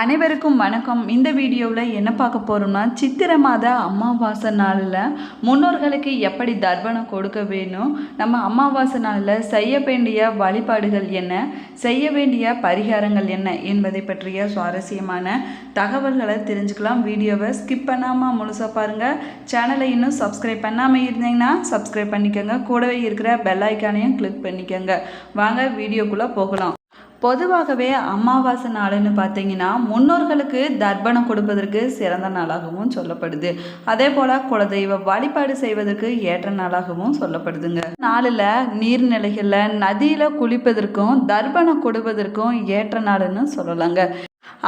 அனைவருக்கும் வணக்கம். இந்த வீடியோவில் என்ன பார்க்க போகிறோம்னா சித்திரை மாத அமாவாசை நாளில் முன்னோர்களுக்கு எப்படி தர்ப்பணம் கொடுக்க வேணும் நம்ம அமாவாசை நாளில் செய்ய வேண்டிய வழிபாடுகள் என்ன செய்ய வேண்டிய பரிகாரங்கள் என்ன என்பதை பற்றிய சுவாரஸ்யமான தகவல்களை தெரிஞ்சுக்கலாம். வீடியோவை ஸ்கிப் பண்ணாமல் முழுசாக பாருங்கள் சேனலை இன்னும் சப்ஸ்கிரைப் பண்ணாமல் இருந்தீங்கன்னா சப்ஸ்கிரைப் பண்ணிக்கோங்க. கூடவே இருக்கிற பெல் ஐக்கானையும் கிளிக் பண்ணிக்கோங்க. வாங்க வீடியோக்குள்ளே போகலாம். பொதுவாகவே அமாவாசை நாளுன்னு பார்த்தீங்கன்னா முன்னோர்களுக்கு தர்ப்பணம் கொடுப்பதற்கு சிறந்த நாளாகவும் சொல்லப்படுது. அதே போல் குலதெய்வ வழிபாடு செய்வதற்கு ஏற்ற நாளாகவும் சொல்லப்படுதுங்க. நாளில் நீர்நிலைகளில் நதியில் குளிப்பதற்கும் தர்ப்பணம் கொடுப்பதற்கும் ஏற்ற நாளுன்னு சொல்லலாங்க.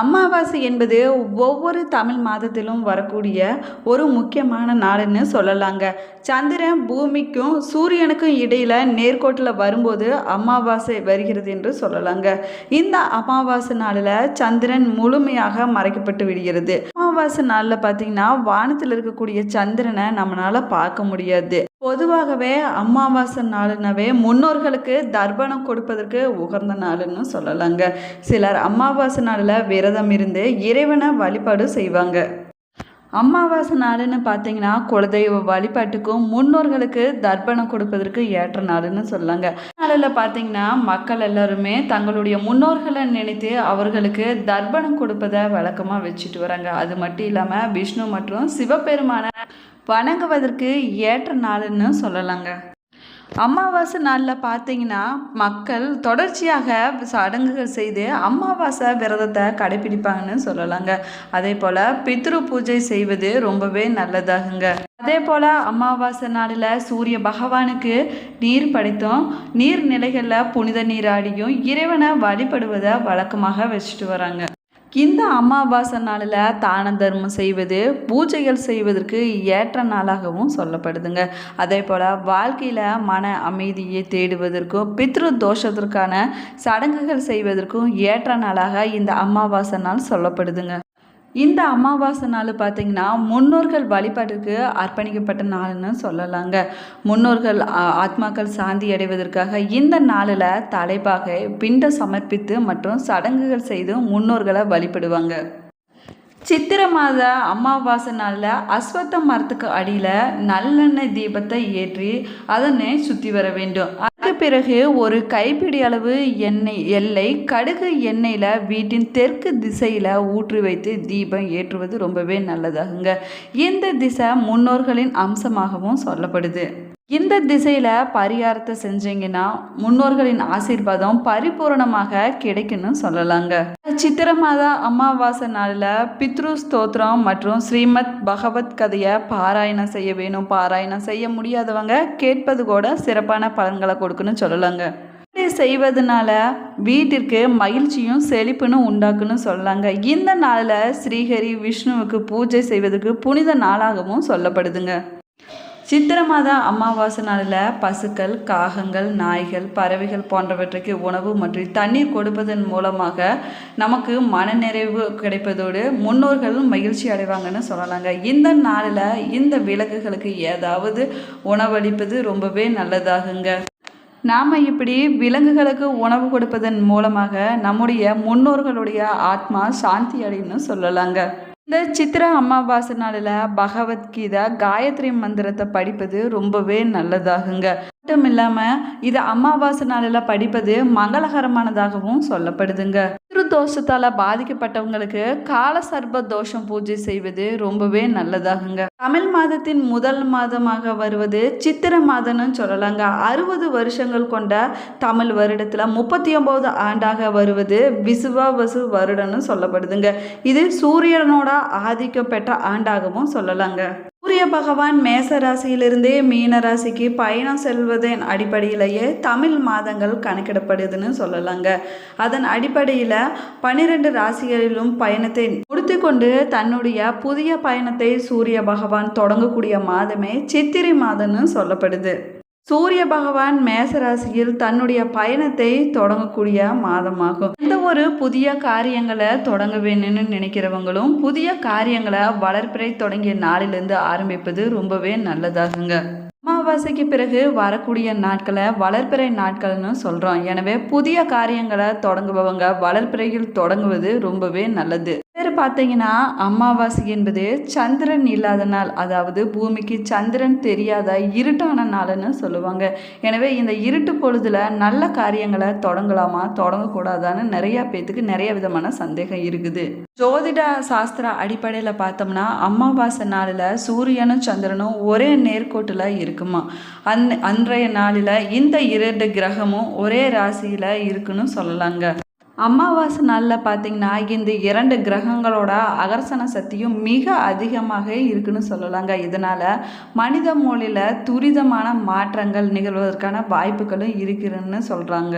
அமாவாசை என்பது ஒவ்வொரு தமிழ் மாதத்திலும் வரக்கூடிய ஒரு முக்கியமான நாடுன்னு சொல்லலாங்க. சந்திரன் பூமிக்கும் சூரியனுக்கும் இடையில் நேர்கோட்டில் வரும்போது அமாவாசை வருகிறது என்று சொல்லலாங்க. இந்த அமாவாசை நாளில் சந்திரன் முழுமையாக மறைக்கப்பட்டு விடுகிறது. அமாவாசை நாளில் பார்த்தீங்கன்னா வானத்தில் இருக்கக்கூடிய சந்திரனை நம்மளால் பார்க்க முடியாது. பொதுவாகவே அமாவாசை நாளுனாவே முன்னோர்களுக்கு தர்ப்பணம் கொடுப்பதற்கு உகந்த நாளுன்னு சொல்லலாங்க. சிலர் அமாவாசை நாளில் விரதம் இருந்து இறைவனை வழிபாடு செய்வாங்க. அமாவாசை நாளுன்னு பார்த்தீங்கன்னா குலதெய்வ வழிபாட்டுக்கும் முன்னோர்களுக்கு தர்ப்பணம் கொடுப்பதற்கு ஏற்ற நாளுன்னு சொல்லாங்க நாளில் பார்த்தீங்கன்னா மக்கள் எல்லாருமே தங்களுடைய முன்னோர்களை நினைத்து அவர்களுக்கு தர்ப்பணம் கொடுப்பதை வழக்கமாக வச்சுட்டு வராங்க. அது மட்டும் இல்லாமல் விஷ்ணு மற்றும் சிவபெருமான வணங்குவதற்கு ஏற்ற நாளுன்னு சொல்லலாங்க. அமாவாசை நாளில் பார்த்தீங்கன்னா மக்கள் தொடர்ச்சியாக சடங்குகள் செய்து அமாவாசை விரதத்தை கடைபிடிப்பாங்கன்னு சொல்லலாங்க. அதே போல் பித்ரு பூஜை செய்வது ரொம்பவே நல்லதாகுங்க. அதே போல் அமாவாசை நாளில் சூரிய பகவானுக்கு நீர் படைத்தும் நீர் நிலைகளில் புனித நீராடியும் இறைவனை வழிபடுவதை வழக்கமாக வச்சுட்டு வராங்க. இந்த அமாவாசை நாளில் தான தர்மம் செய்வது பூஜைகள் செய்வதற்கு ஏற்ற நாளாகவும் சொல்லப்படுதுங்க. அதே போல் வாழ்க்கையில் மன அமைதியை தேடுவதற்கும் பித்ரு தோஷத்திற்கான சடங்குகள் செய்வதற்கும் ஏற்ற நாளாக இந்த அமாவாசை நாள் சொல்லப்படுதுங்க. இந்த அமாவாசை நாள் பார்த்திங்கன்னா முன்னோர்கள் வழிபாட்டுக்கு அர்ப்பணிக்கப்பட்ட நாள்னு சொல்லலாங்க. முன்னோர்கள் ஆத்மாக்கள் சாந்தி அடைவதற்காக இந்த நாளில் தலைப்பாகை பிண்ட சமர்ப்பித்து மற்றும் சடங்குகள் செய்து முன்னோர்களை வழிபடுவாங்க. சித்திரை மாத அமாவாசை நாளில் அஸ்வத்த மரத்துக்கு அடியில் நல்லெண்ணெய் தீபத்தை ஏற்றி அதனை சுற்றி வர வேண்டும். அதுக்கு பிறகு ஒரு கைப்பிடி அளவு எண்ணெய் எல்லை கடுகு எண்ணெயில் வீட்டின் தெற்கு திசையில் ஊற்றி வைத்து தீபம் ஏற்றுவது ரொம்பவே நல்லதாகுங்க. இந்த திசை முன்னோர்களின் அம்சமாகவும் சொல்லப்படுது. இந்த திசையில் பரிகாரத்தை செஞ்சீங்கன்னா முன்னோர்களின் ஆசீர்வாதம் பரிபூரணமாக கிடைக்குன்னு சொல்லலாங்க. சித்திரை மாத அமாவாசை நாளில் பித்ரு ஸ்தோத்திரம் மற்றும் ஸ்ரீமத் பகவத் கதையை பாராயணம் செய்ய வேணும். பாராயணம் செய்ய முடியாதவங்க கேட்பது கூட சிறப்பான பலன்களை கொடுக்குன்னு சொல்லலாங்க. இப்படி செய்வதனால வீட்டிற்கு மகிழ்ச்சியும் செழிப்புன்னு உண்டாக்குன்னு சொல்லலாங்க. இந்த நாளில் ஸ்ரீஹரி விஷ்ணுவுக்கு பூஜை செய்வதற்கு புனித நாளாகவும் சொல்லப்படுதுங்க. சித்திரை மாத அமாவாசை நாளில் பசுக்கள் காகங்கள் நாய்கள் பறவைகள் போன்றவற்றுக்கு உணவு மற்றும் தண்ணீர் கொடுப்பதன் மூலமாக நமக்கு மனநிறைவு கிடைப்பதோடு முன்னோர்களும் மகிழ்ச்சி அடைவாங்கன்னு சொல்லலாங்க. இந்த நாளில் இந்த விலங்குகளுக்கு ஏதாவது உணவளிப்பது ரொம்பவே நல்லதாகுங்க. நாம் இப்படி விலங்குகளுக்கு உணவு கொடுப்பதன் மூலமாக நம்முடைய முன்னோர்களுடைய ஆத்மா சாந்தி அடையும்னு சொல்லலாங்க. இந்த சித்திரை அமாவாசை நாளில் பகவத்கீதா காயத்ரி மந்திரத்தை படிப்பது ரொம்பவே நல்லதாகுங்க. மட்டும் இல்லாமல் இது அமாவாசை நாளில் படிப்பது மங்களகரமானதாகவும் சொல்லப்படுதுங்க. திருதோஷத்தால் பாதிக்கப்பட்டவங்களுக்கு கால சர்ப தோஷம் பூஜை செய்வது ரொம்பவே நல்லதாகுங்க. தமிழ் மாதத்தின் முதல் மாதமாக வருவது சித்திரை மாதம்னு சொல்லலாங்க. அறுபது வருஷங்கள் கொண்ட தமிழ் வருடத்தில் முப்பத்தி ஒம்பது ஆண்டாக வருவது விசுவாவசு வருடம்னு சொல்லப்படுதுங்க. இது சூரியனோட ஆதிக்கம் பெற்ற ஆண்டாகவும் சொல்லலாங்க. சூரிய பகவான் மேச ராசியிலிருந்தே மீன ராசிக்கு பயணம் செல்வதன் அடிப்படையிலேயே தமிழ் மாதங்கள் கணக்கிடப்படுதுன்னு சொல்லலாங்க. அதன் அடிப்படையில் பன்னிரெண்டு ராசிகளிலும் பயணத்தை முடித்து கொண்டு தன்னுடைய புதிய பயணத்தை சூரிய பகவான் தொடங்கக்கூடிய மாதமே சித்திரை மாதம்னு சொல்லப்படுது. சூரிய பகவான் மேசராசியில் தன்னுடைய பயணத்தை தொடங்கக்கூடிய மாதமாகும். எந்த ஒரு புதிய காரியங்களை தொடங்க வேணும்னு நினைக்கிறவங்களும் புதிய காரியங்களை வளர்ப்பிறை தொடங்கிய நாளிலிருந்து ஆரம்பிப்பது ரொம்பவே நல்லதாகுங்க. அமாவாசைக்கு பிறகு வரக்கூடிய நாட்களை வளர்பிறை நாட்கள்னு சொல்கிறோம் எனவே புதிய காரியங்களை தொடங்குபவங்க வளர்பிறையில் தொடங்குவது ரொம்பவே நல்லது. வேறு பார்த்தீங்கன்னா அமாவாசை என்பது சந்திரன் இல்லாத நாள். அதாவது பூமிக்கு சந்திரன் தெரியாத இருட்டான நாள்னு சொல்லுவாங்க. எனவே இந்த இருட்டு பொழுதுல நல்ல காரியங்களை தொடங்கலாமா தொடங்கக்கூடாதான்னு நிறைய பேத்துக்கு நிறைய விதமான சந்தேகம் இருக்குது. ஜோதிட சாஸ்திர அடிப்படையில் பார்த்தோம்னா அமாவாசை நாளில் சூரியனும் சந்திரனும் ஒரே நேர்கோட்டில் இருக்குமா? அன் அன்றைய நாளில் இந்த இரண்டு கிரகமும் ஒரே ராசியில் இருக்குன்னு சொல்லலாங்க. அமாவாசை நாளில் பார்த்தீங்கன்னா இந்த இரண்டு கிரகங்களோட அகர்சன சக்தியும் மிக அதிகமாக இருக்குன்னு சொல்லலாங்க. இதனால் மனித மொழியில் துரிதமான மாற்றங்கள் நிகழ்வதற்கான வாய்ப்புகளும் இருக்குதுன்னு சொல்கிறாங்க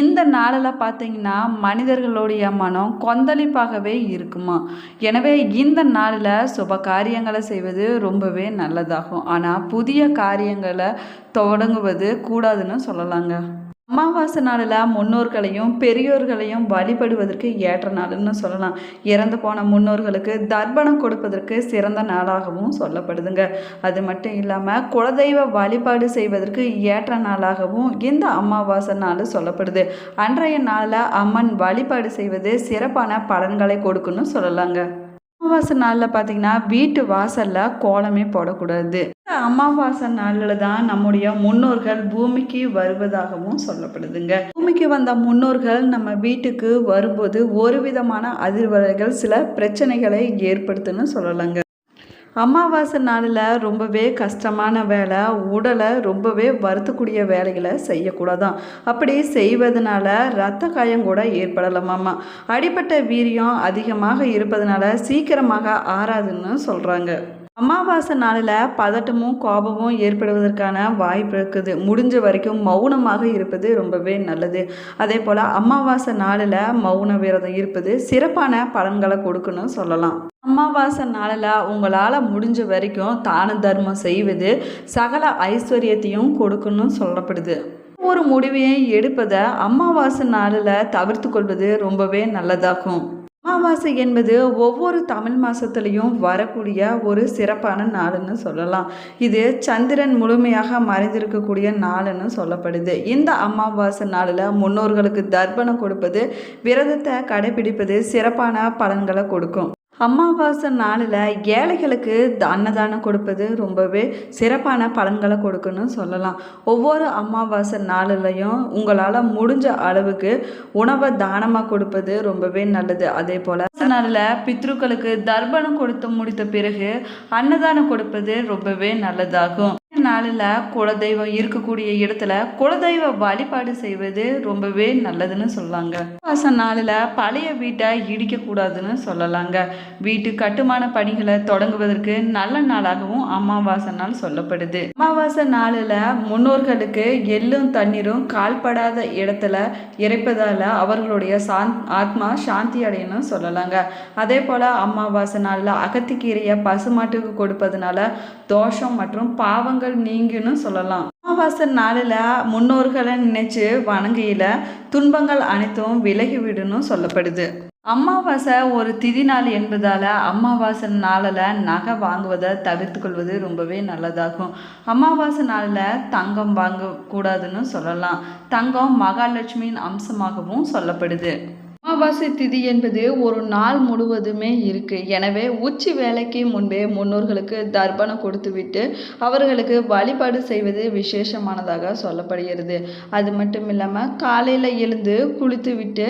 இந்த நாளில் பார்த்தீங்கன்னா மனிதர்களுடைய மனம் கொந்தளிப்பாகவே இருக்குமா? எனவே இந்த நாளில் சுப காரியங்களை செய்வது ரொம்பவே நல்லதாகும். ஆனால் புதிய காரியங்களை தொடங்குவது கூடாதுன்னு சொல்லலாங்க. அமாவாசை நாளில் முன்னோர்களையும் பெரியோர்களையும் வழிபடுவதற்கு ஏற்ற நாளுன்னு சொல்லலாம். இறந்து போன முன்னோர்களுக்கு தர்ப்பணம் கொடுப்பதற்கு சிறந்த நாளாகவும் சொல்லப்படுதுங்க. அது மட்டும் இல்லாமல் குலதெய்வ வழிபாடு செய்வதற்கு ஏற்ற நாளாகவும் இந்த அமாவாசை நாள் சொல்லப்படுது. அன்றைய நாளில் அம்மன் வழிபாடு செய்வது சிறப்பான பலன்களை கொடுக்குன்னு சொல்லலாங்க. அமாவாசை நாளில் பார்த்தீங்கன்னா வீட்டு வாசலில் கோலமே போடக்கூடாது. அமாவாசை நாளில் தான் நம்முடைய முன்னோர்கள் பூமிக்கு வருவதாகவும் சொல்லப்படுதுங்க. பூமிக்கு வந்த முன்னோர்கள் நம்ம வீட்டுக்கு வரும்போது ஒரு விதமான அதிர்வலைகள் சில பிரச்சனைகளை ஏற்படுத்துன்னு சொல்லலாங்க. அமாவாசை நாளில் ரொம்பவே கஷ்டமான வேலை உடலை ரொம்பவே வருத்தக்கூடிய வேலைகளை செய்யக்கூடாதான். அப்படி செய்வதனால இரத்த காயம் கூட ஏற்படலாமாம்மா அடிப்பட்ட வீரியம் அதிகமாக இருப்பதனால சீக்கிரமாக ஆறாதுன்னு சொல்கிறாங்க அமாவாசை நாளில் பதட்டமும் கோபமும் ஏற்படுவதற்கான வாய்ப்பு இருக்குது. முடிஞ்ச வரைக்கும் மௌனமாக இருப்பது ரொம்பவே நல்லது. அதே போல் அமாவாசை நாளில் மௌன விரதம் இருப்பது சிறப்பான பலன்களை கொடுக்குன்னு சொல்லலாம். அமாவாசை நாளில் உங்களால் முடிஞ்ச வரைக்கும் தான தர்மம் செய்வது சகல ஐஸ்வர்யத்தையும் கொடுக்குன்னு சொல்லப்படுது. ஒரு முடிவையும் எடுப்பதை அமாவாசை நாளில் தவிர்த்து கொள்வது ரொம்பவே நல்லதாகும். அமாவாசை என்பது ஒவ்வொரு தமிழ் மாதத்துலேயும் வரக்கூடிய ஒரு சிறப்பான நாளுன்னு சொல்லலாம். இது சந்திரன் முழுமையாக மறைந்திருக்கக்கூடிய நாளுன்னு சொல்லப்படுது. இந்த அமாவாசை நாளில் முன்னோர்களுக்கு தர்ப்பணம் கொடுப்பது விரதத்தை கடைபிடிப்பது சிறப்பான பலன்களை கொடுக்கும். அமாவாசை நாளில் ஏழைகளுக்கு அன்னதானம் கொடுப்பது ரொம்பவே சிறப்பான பலன்களை கொடுக்குன்னு சொல்லலாம். ஒவ்வொரு அமாவாசை நாளிலையும் உங்களால் முடிஞ்ச அளவுக்கு உணவை தானமாக கொடுப்பது ரொம்பவே நல்லது. அதே போல் நாளில் பித்ருக்களுக்கு தர்ப்பணம் கொடுத்து முடித்த பிறகு அன்னதானம் கொடுப்பது ரொம்பவே நல்லதாகும். நாளில் குலதெய்வம் இருக்கக்கூடிய இடத்துல குலதெய்வ வழிபாடு செய்வது ரொம்பவே நல்லதுன்னு சொல்லாங்க. அமாவாசை நாளில் பழைய வீட்டை இடிக்கக்கூடாதுன்னு சொல்லலாங்க. வீட்டு கட்டுமான பணிகளை தொடங்குவதற்கு நல்ல நாளாகவும் அமாவாசை நாள் சொல்லப்படுது. அமாவாசை நாளில் முன்னோர்களுக்கு எள்ளும் தண்ணீரும் கால்படாத இடத்துல இறைப்பதால் அவர்களுடைய சாந் ஆத்மா சாந்தி அடையணும் சொல்லலாங்க. அதே போல் அமாவாசை நாளில் அகத்திக்கீரையை பசுமாட்டுக்கு கொடுப்பதனால தோஷம் மற்றும் பாவங்கள் நீங்குன்னு சொல்லலாம். அமாவாசை நாளில் முன்னோர்களை நினைச்சு வணங்கையில் துன்பங்கள் அனைத்தும் விலகிவிடுன்னு சொல்லப்படுது. அமாவாசை ஒரு திதி நாள் என்பதால் அமாவாசை நாளில் நகை வாங்குவதை தவிர்த்து கொள்வது ரொம்பவே நல்லதாகும். அமாவாசை நாளில் தங்கம் வாங்கக்கூடாதுன்னு சொல்லலாம். தங்கம் மகாலட்சுமியின் அம்சமாகவும் சொல்லப்படுது. அமாவாசை திதி என்பது ஒரு நாள் முழுவதுமே இருக்குது எனவே உச்சி வேலைக்கு முன்பே முன்னோர்களுக்கு தர்ப்பணம் கொடுத்துவிட்டு அவர்களுக்கு வழிபாடு செய்வது விசேஷமானதாக சொல்லப்படுகிறது. அது மட்டும் இல்லாமல் காலையில் எழுந்து குளித்துவிட்டு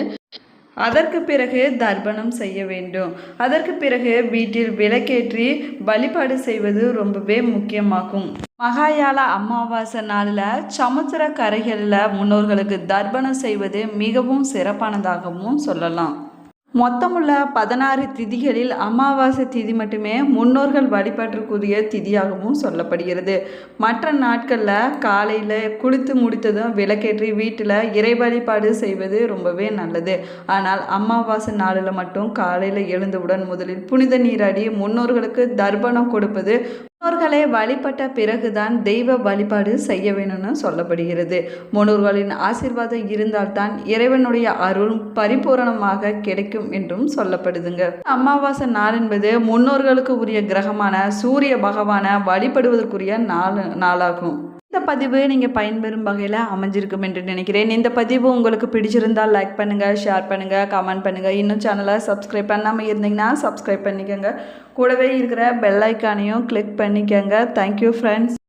அதற்கு பிறகு தர்ப்பணம் செய்ய வேண்டும். அதற்கு பிறகு வீட்டில் விளக்கேற்றி வழிபாடு செய்வது ரொம்பவே முக்கியமாகும். மகாயால அமாவாசை நாளில் சமுத்திர கரைகளில் முன்னோர்களுக்கு தர்ப்பணம் செய்வது மிகவும் சிறப்பானதாகவும் சொல்லலாம். மொத்தமுள்ள பதினாறு திதிகளில் அமாவாசை திதி மட்டுமே முன்னோர்கள் வழிபாட்டுக்குரிய திதியாகவும் சொல்லப்படுகிறது. மற்ற நாட்களில் காலையில் குளித்து முடித்ததும் விளக்கேற்றி வீட்டில் இறை வழிபாடு செய்வது ரொம்பவே நல்லது. ஆனால் அமாவாசை நாளில் மட்டும் காலையில் எழுந்தவுடன் முதலில் புனித நீராடி முன்னோர்களுக்கு தர்ப்பணம் கொடுப்பது முன்னோர்களை வழிபட்ட பிறகுதான் தெய்வ வழிபாடு செய்ய வேணும்னு சொல்லப்படுகிறது. முன்னோர்களின் ஆசீர்வாதம் இருந்தால்தான் இறைவனுடைய அருள் பரிபூரணமாக கிடைக்கும் என்றும் சொல்லப்படுதுங்க. அமாவாசை நாள் என்பது முன்னோர்களுக்கு உரிய கிரகமான சூரிய பகவானை வழிபடுவதற்குரிய நாள் நாளாகும். இந்த பதிவு நீங்கள் பயன்பெறும் வகையில் அமைஞ்சிருக்கும் என்று நினைக்கிறேன். இந்த பதிவு உங்களுக்கு பிடிச்சிருந்தால் லைக் பண்ணுங்கள் ஷேர் பண்ணுங்கள் கமெண்ட் பண்ணுங்கள் இன்னும் சேனலை சப்ஸ்கிரைப் பண்ணாமல் இருந்தீங்கன்னா சப்ஸ்கிரைப் பண்ணிக்கோங்க. கூடவே இருக்கிற பெல் ஐக்கானையும் கிளிக் பண்ணிக்கோங்க. Thank you friends